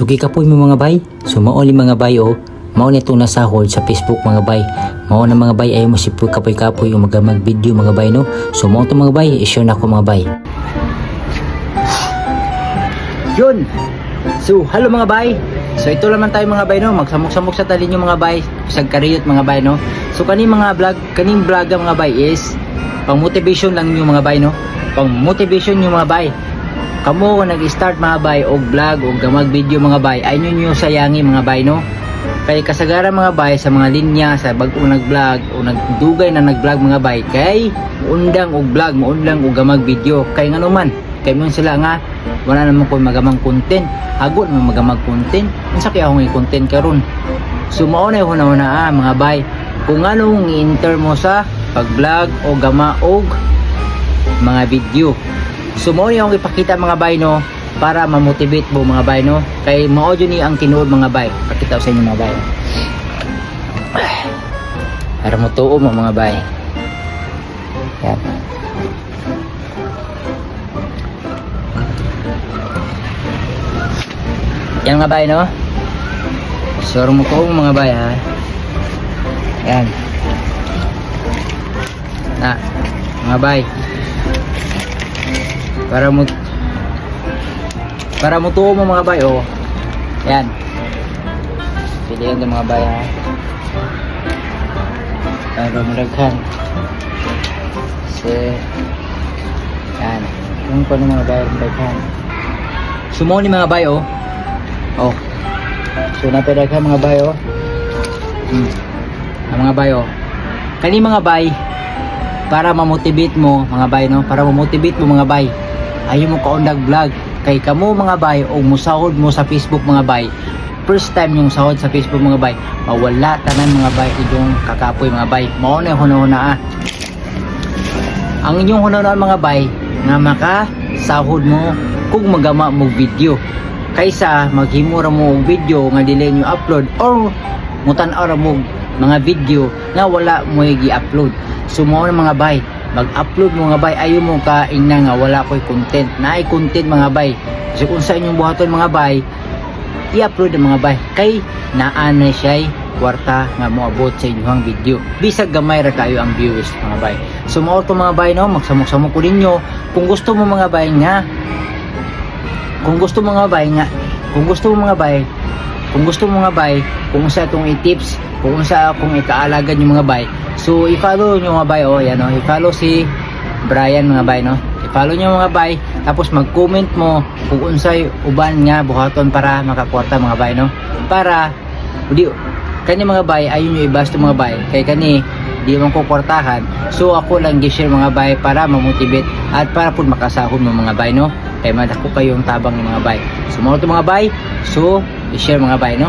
Sugi ka po mo mga bay. So mao ni mga bay o. Mao ni itong nasahod sa Facebook mga bay. Mao na mga bay ay mo si Puy kapoy kapoy yung mga mag video mga bay no. So mao to mga bay, i-share na ko mga bay. Yun. So, hello mga bay. So ito naman tayo mga bay no, magsamok-samok sa talin yung mga bay, sa kariyot mga bay no. So kani mga vlog, kaning vlog mga bay is pang motivation lang yung mga bay no. Pang motivation yung mga bay. Kamo kung nag-start mga bay og vlog og gamag video mga bay, ay nyo sayangi mga bay no. Kay kasagaran mga bay sa mga linya sa bag-o nag-vlog o nagdugay na nag-vlog mga bay. Kay undang og vlog, maundang og gamag video. Kay ngano man kay mo sila nga wala naman ko magamang content. Hagot naman magamang content. Unsa kaya akong i-content karon. So mao na yung una ah mga bay. Kung anong i-enter mo sa pag-vlog o gama og mga video so na yung ipakita mga bay no para ma-motivate mo mga bay no kay mao ni ang tinuod mga bay pakita sa inyo mga bay para mo tuo mo mga bay yan Yan mga bay, no? Sure mo ko mga bay, ha? Yan. Na, mga bay. Para mo para mo tuo mo mga bay, oh. Yan. Pilihan ng mga bay, ha? Para malaghan. Kasi, yan. Yung pa ng mga bay, malaghan. Sumo ni mga bay, oh. Oh. So napedaghan mga bayo. Hmm. Ang mga bayo. Kani mga bay para ma-motivate mo mga bay no, para ma-motivate mo mga bay. Ayo mo kaundag vlog kay kamo mga bay o musahod mo sa Facebook mga bay. First time yung sahod sa Facebook mga bay, mawala tanan mga bay inyong kakapoy mga bay. Mao na hunahuna ah. Ang inyong hunahuna mga bay nga maka sahod mo kung magama mo video kaysa maghimura mo og video nga dili nyo upload or mutan-aw mo mga video nga wala mo gi-upload so mao na mga bay mag-upload mga bay. Ayo mo ka ingna nga wala koy content. Naay content mga bay. So kung sa inyong buhaton mga bay i-upload ang mga bay. Kay naa na siya kwarta nga moabot sa inyong video. Bisag gamay ra kayo ang viewers mga bay. So mao to mga bay no? Magsamok-samok ko ninyo. Kung gusto mo mga bay nga kung gusto mo nga bay nga kung gusto mo mga bay kung gusto mo mga bay kung sa itong i-tips kung sa kung ikaalagan yung mga bay so i-follow nyo mga bay oh yan oh. I-follow si Brian mga bay no? I-follow nyo mga bay. Tapos mag-comment mo kung unsay uban nga buhaton para makakwarta mga bay no? Para di kani mga bay ayun yung ibas mga bay. Kay kani di man ko kwartahan so ako lang gi-share mga bay para ma-motivate at para pud makasahod mo mga bay no? Kay madako kayong tabang ng mga bay. So mga bay. So i-share mga bay no